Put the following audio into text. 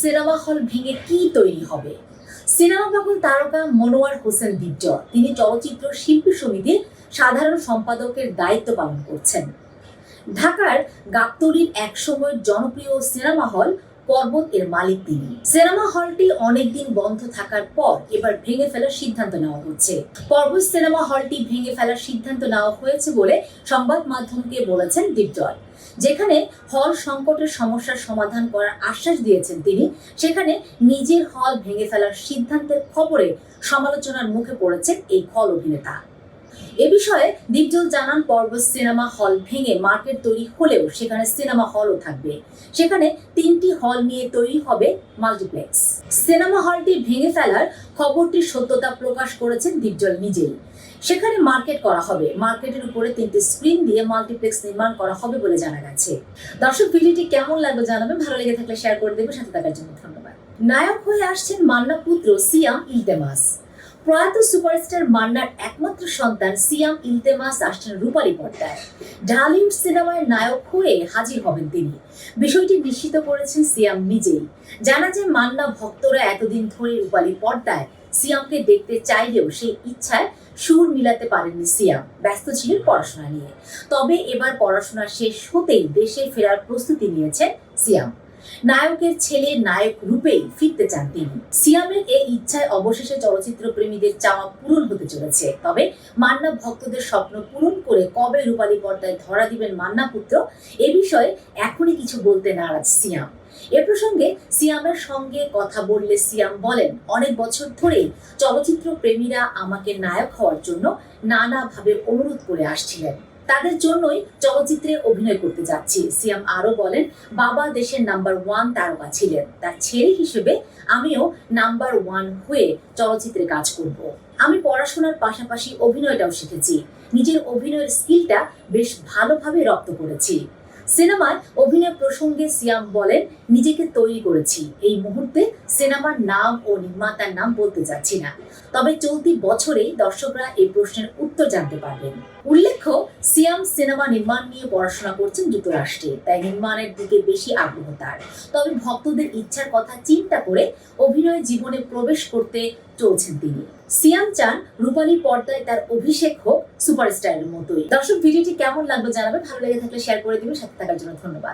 Cinema hall ভেঙে কি তৈরি হবে? সিনেমা পাগল তারকা মনোয়ার হোসেন দিব্য তিনি চলচ্চিত্র শিল্পী সমিতির সাধারণ সম্পাদকের দায়িত্ব পালন করছেন। ঢাকার গাবতলির একসময় জনপ্রিয় সিনেমা হল পর্বত এর মালিক তিনি। সিনেমা হলটি অনেকদিন বন্ধ থাকার পর এবার ভেঙে ফেলার সিদ্ধান্ত নেওয়া হচ্ছে। পর্বত সিনেমা হলটি ভেঙে ফেলার সিদ্ধান্ত নেওয়া হয়েছে বলে সংবাদ মাধ্যমকে বলেছেন দীপজল। যেখানে হল সংকটের সমস্যার সমাধান করার আশ্বাস দিয়েছেন তিনি, সেখানে নিজের হল ভেঙে ফেলার সিদ্ধান্তের খবরে সমালোচনার মুখে পড়েছেন এই হল অভিনেতা। এ বিষয়ে দীপজল জানান পর্বত সিনেমা হল ভেঙে মার্কেট তৈরি হলেও সেখানে সিনেমা হলও থাকবে। সেখানে তিনটি হল নিয়ে তৈরি হবে মাল্টিপ্লেক্স। সিনেমা হলটি ভেঙে ফেলার খবরটির সত্যতা প্রকাশ করেছেন দীপজল নিজেই। সেখানে মার্কেট করা হবে। মার্কেটের উপরে তিনটি স্ক্রিন দিয়ে মাল্টিপ্লেক্স নির্মাণ করা হবে বলে জানা গেছে। দর্শক, ভিডিওটি কেমন লাগল জানাবেন। ভালো লেগে থাকলে শেয়ার করে দেবেন। সাথে থাকার জন্য ধন্যবাদ। নায়ক হয়ে আসছেন মান্না পুত্র সিয়াম ইলতেমাস। প্রয়াত সুপারস্টার মান্নার একমাত্র সন্তান সিয়াম ইলতেমাস আসছেন রূপালী পর্দায়। ঢালিউড সিনেমায় নায়ক হয়ে হাজির হবেন তিনি। বিষয়টি নিশ্চিত করেছেন সিয়াম নিজেই। জানা যায়, মান্না ভক্তরা এতদিন ধরে রূপালী পর্দায়। সিয়ামকে দেখতে চাইলেও সেই ইচ্ছায় সুর মিলাতে পারেননি সিয়াম। ব্যস্ত ছিলেন পড়াশোনা নিয়ে। তবে এবার পড়াশোনা শেষ হতেই দেশে ফেরার প্রস্তুতি নিয়েছেন সিয়াম। নায়কের ছেলে নায়ক রূপেই ফিরতে চান তিনি। সিয়ামের এই ইচ্ছায় অবশেষে চলচ্চিত্র প্রেমীদের চাওয়া পূরণ হতে চলেছে। তবে মান্না ভক্তদের স্বপ্ন পূরণ করে কবে রূপালী পর্দায় ধরা দিবেন মান্না পুত্র, এ বিষয়ে এখনই কিছু বলতে নারাজ সিয়াম। এ প্রসঙ্গে সিয়ামের সঙ্গে কথা বললে সিয়াম বলেন, অনেক বছর ধরেই চলচ্চিত্র প্রেমীরা আমাকে নায়ক হওয়ার জন্য নানাভাবে অনুরোধ করে আসছিলেন। তাদের জন্যই চলচ্চিত্রে অভিনয় করতে যাচ্ছি। সিয়াম আরও বলেন, বাবা দেশের নাম্বার ওয়ান তারকা ছিলেন। তার ছেলে হিসেবে আমিও নাম্বার ওয়ান হয়ে চলচ্চিত্রে কাজ করব। আমি পড়াশোনার পাশাপাশি অভিনয়টাও শিখেছি। নিজের অভিনয়ের স্কিলটা বেশ ভালোভাবে রপ্ত করেছি। সিনেমায় অভিনয় প্রসঙ্গে সিয়াম বলেন, নিজেকে তৈরি করেছি। এই মুহূর্তে সিনেমার নাম ও নির্মাতার নাম বলতে যাচ্ছি না। তবে চলতি বছরেই দর্শকরা এই প্রশ্নের উত্তর জানতে পারবেন। উল্লেখ্য, সিয়াম সিনেমা নির্মাণ নিয়ে পড়াশোনা করছেন যুক্তরাষ্ট্রে। তাই নির্মাণের দিকে বেশি আগ্রহ তার। তবে ভক্তদের ইচ্ছার কথা চিন্তা করে অভিনয় জীবনে প্রবেশ করতে চলছেন তিনি। সিয়াম চান রূপালী পর্দায় তার অভিষেক হোক সুপারস্টারের মতোই। দর্শক, ভিডিওটি কেমন লাগবে জানাবে ভালো লেগে থাকলে শেয়ার করে দিবেন। সাথে থাকার জন্য ধন্যবাদ।